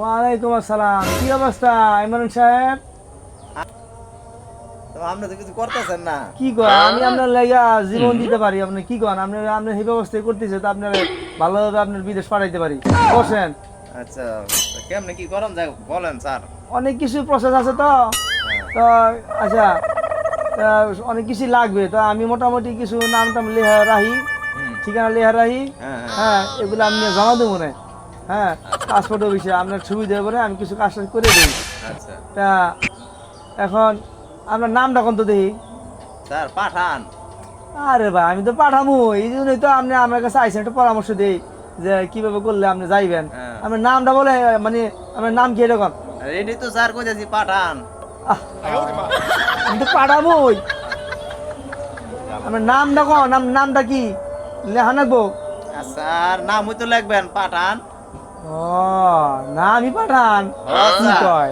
ওয়ালাইকুম আসসালাম কি অবস্থা ইমরান সাহেব? আপনি তো কিছু করতেছেন না। কি কয় আমি আপনার লাইগা জীবন দিতে পারি আপনি কি কন? আপনি আপনি সেই ব্যবস্থায় করতেছে তো আপনার ভালোভাবে আপনার বিদেশ পাঠাইতে পারি। বসেন। আচ্ছা কেমনে কি করেন? যাই বলেন স্যার। অনেক কিছু প্রসেস আছে তো। তো আচ্ছা অনেক কিছু লাগবে। তো আমি মোটামুটি কিছু নাম টাম লেহা রাহি ঠিকানা লেহা রাহি হ্যাঁ হ্যাঁ। হ্যাঁ এগুলো আমি জমা দেবো না। হ্যাঁ পাসপোর্ট অফিসে আপনার সুবিধা করে আমি কিছু কাজ করে দিই। আচ্ছা। তা এখন আপনার নামটা কোন তো দেখি? স্যার পাঠান। আরে ভাই আমি তো পাঠামো এই জন্যই তো আপনি আমার কাছে আইসেন একটা পরামর্শ দেই যে কীভাবে করলে আপনি যাইবেন। হ্যাঁ। আপনার নামটা বলে মানে আপনার নাম কি এরকম? রেডি তো স্যার কইতেছি পাঠান। আমি তো পাঠাবোই আপনার নামটা কোন? নাম নামটা কি? লেখা রাখব স্যার নাম হয়তো লিখবেন পাঠান। ও না আমি পাঠান। কি কয়?